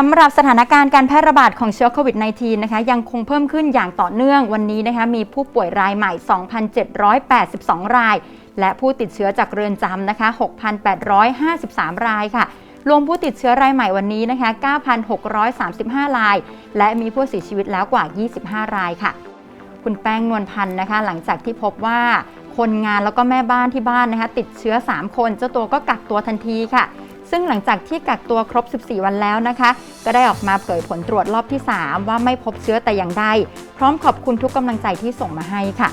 สำหรับสถานการณ์การแพร่ระบาดของเชื้อโควิด -19 นะคะยังคงเพิ่มขึ้นอย่างต่อเนื่องวันนี้นะคะมีผู้ป่วยรายใหม่ 2,782 ราย และผู้ติดเชื้อจากเรือนจำนะคะ 6,853 รายค่ะ รวมผู้ติดเชื้อรายใหม่วันนี้นะคะ 9,635 ราย และมีผู้เสียชีวิตแล้วกว่า 25 รายค่ะ คุณแป้งนวลพันธ์นะคะ หลังจากที่พบว่าคนงานแล้วก็แม่บ้านที่บ้านนะคะ ติดเชื้อ 3 คน เจ้าตัวก็กักตัวทันทีค่ะ ซึ่งหลังจากที่กักตัวครบ 14 วันแล้วนะคะ ก็ได้ออกมาเผยผลตรวจรอบที่ 3 ว่าไม่พบเชื้อแต่อย่างใด พร้อมขอบคุณทุกกำลังใจที่ส่งมาให้ค่ะ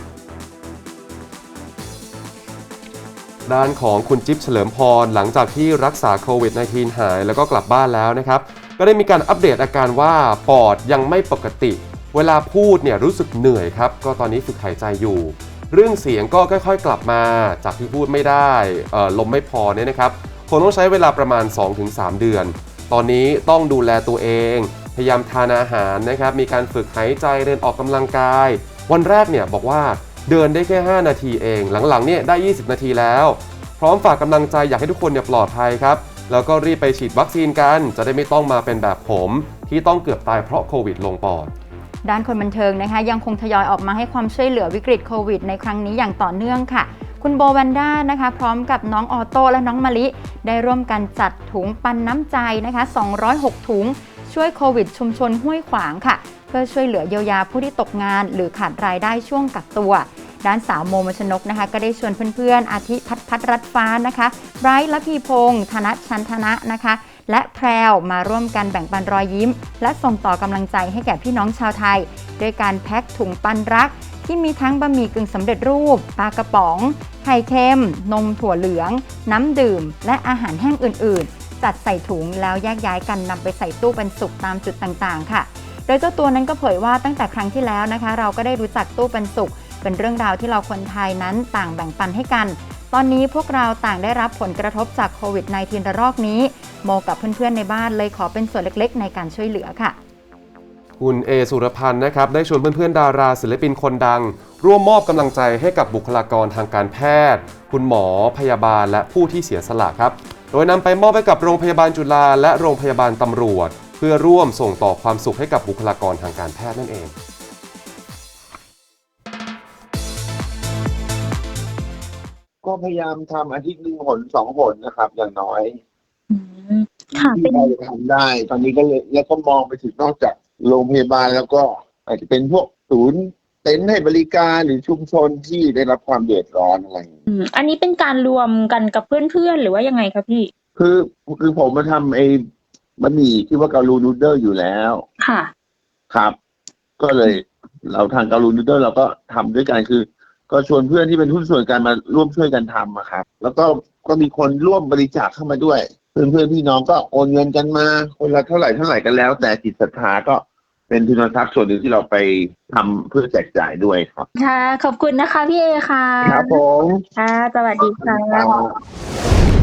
ด้านของคุณจิ๊บเฉลิมพร หลังจากที่รักษาโควิด -19 หายแล้วก็กลับบ้านแล้วนะครับ ก็ได้มีการอัปเดตอาการว่าปอดยังไม่ปกติ เวลาพูดเนี่ยรู้สึกเหนื่อยครับ ก็ตอนนี้ฝึกหายใจอยู่ เรื่องเสียงก็ค่อยๆ กลับมาจากที่พูดไม่ได้ลมไม่พอเนี่ยนะครับ งต้องใช้เวลาประมาณ 2-3 เดือน ตอนนี้ต้องดูแลตัวเอง พยายามทานอาหารนะครับ มีการฝึกหายใจเดินออกกำลังกาย วันแรกเนี่ยบอกว่าเดินได้แค่ 5 นาทีเอง หลังๆเนี่ยได้ 20 นาทีแล้ว พร้อมฝากกำลังใจอยากให้ทุกคนเนี่ยปลอดภัยครับ แล้วก็รีบไปฉีดวัคซีนกัน จะได้ไม่ต้องมาเป็นแบบผม ที่ต้องเกือบตายเพราะโควิดลงปอดด้านคนบันเทิงนะคะยังคงทยอยออกมาให้ความช่วยเหลือวิกฤตโควิดในครั้งนี้อย่างต่อเนื่องค่ะ คุณโบแวนด้านะคะ พร้อมกับน้องออโต้และน้องมะลิ ได้ร่วมกันจัดถุงปันน้ำใจนะคะ 206 ถุง ช่วยโควิดชุมชนห้วยขวางค่ะ เพื่อช่วยเหลือเยียวยาผู้ที่ตกงาน หรือขาดรายได้ช่วงกักตัว ด้านสาวโมมชนกนะคะ ก็ได้ชวนเพื่อนๆ อาทิพัฒพัฒรัตฟ้านะคะไบรท์ละพีพงษ์ธนชันธนะนะคะและแพรวมาร่วมกันแบ่งปันรอยยิ้ม และส่งต่อกำลังใจให้แก่พี่น้องชาวไทย ด้วยการแพ็คถุงปันรัก ที่มีทั้งบะหมี่กึ่งสำเร็จรูป ปลากระป๋อง ไข่เค็ม นมถั่วเหลือง น้ำดื่ม และอาหารแห้งอื่น ๆ จัดใส่ถุงแล้วแยกย้ายกันนำไปใส่ตู้บรรจุตามจุดต่าง ๆ ค่ะ โดยเจ้าตัวนั้นก็เผยว่าตั้งแต่ครั้งที่แล้วนะคะ เราก็ได้รู้จักตู้บรรจุเป็นเรื่องราวที่เราคนไทยนั้นต่างแบ่งปันให้กัน ตอนนี้พวกเราต่างได้รับผลกระทบจากโควิด -19 ระลอกนี้ โมกับเพื่อนๆในบ้านเลยขอเป็นส่วนเล็กๆ ในการช่วยเหลือค่ะ คุณเอสุรพันธ์นะครับได้ชวนเพื่อนๆดาราศิลปินคนดัง ร่วมมอบกำลังใจให้กับบุคลากรทางการแพทย์ คุณหมอพยาบาลและผู้ที่เสียสละครับ โดยนำไปมอบให้กับโรงพยาบาลจุฬาและโรงพยาบาลตำรวจ เพื่อร่วมส่งต่อความสุขให้กับบุคลากรทางการแพทย์นั่นเองก็พยายามทำอาทิตย์หนึ่งหนสองหนนะครับ อย่างน้อย อืมค่ะที่เป็น เราจะทำได้ ตอนนี้ก็เลยแล้วก็มองไปถึงนอกจาก โรงพยาบาลแล้วก็อาจจะเป็นพวกศูนย์เต็นท์ให้บริการหรือชุมชนที่ได้รับความเดือดร้อนอะไรอย่างเงี้ยอืมอันนี้เป็นการรวมกันกับเพื่อนๆ หรือว่ายังไงคะพี่ คือคือผมมาทำไอ้บะหมี่ที่ว่าเกาลูนูเดิลอยู่แล้ว ค่ะ ครับ ก็เลยเราทางเกาลูนูเดิลเราก็ทำด้วยกันคือ ก็ชวนเพื่อนที่เป็นหุ้นส่วนกันมาร่วมช่วยกันทำอะครับ แล้วก็ก็มีคนร่วมบริจาคเข้ามาด้วย เพื่อนเพื่อนๆพี่น้องก็โอนเงินกันมา คนละเท่าไหร่เท่าไหร่กันแล้ว แต่จิตศรัทธาก็เป็นทุนทรัพย์ส่วนหนึ่งที่เราไปทำเพื่อแจกจ่ายด้วยครับ ค่ะ ขอบคุณนะคะพี่เอค่ะ ครับผม ค่ะ สวัสดีค่ะ